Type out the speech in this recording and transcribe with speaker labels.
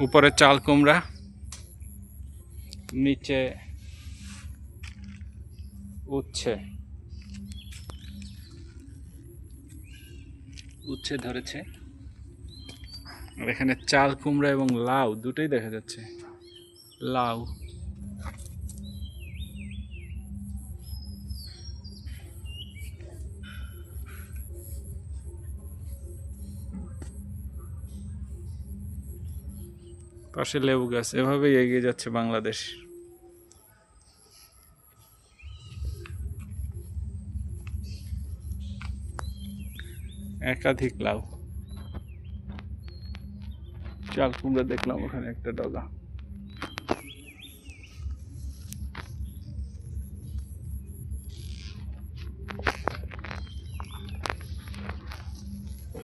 Speaker 1: উপরে চাল কুমড়া, নিচে উচ্ছে। উচ্ছে ধরেছে। আর এখানে চাল, কুমড়া এবং লাউ দুটোই দেখা যাচ্ছে। লাউ। পাশে লেবু গাছ, এভাবেই এগিয়ে যাচ্ছে বাংলাদেশ। একাধিক লাউ। চাল কুমড়া দেখলাম ওখানে একটা ডগা।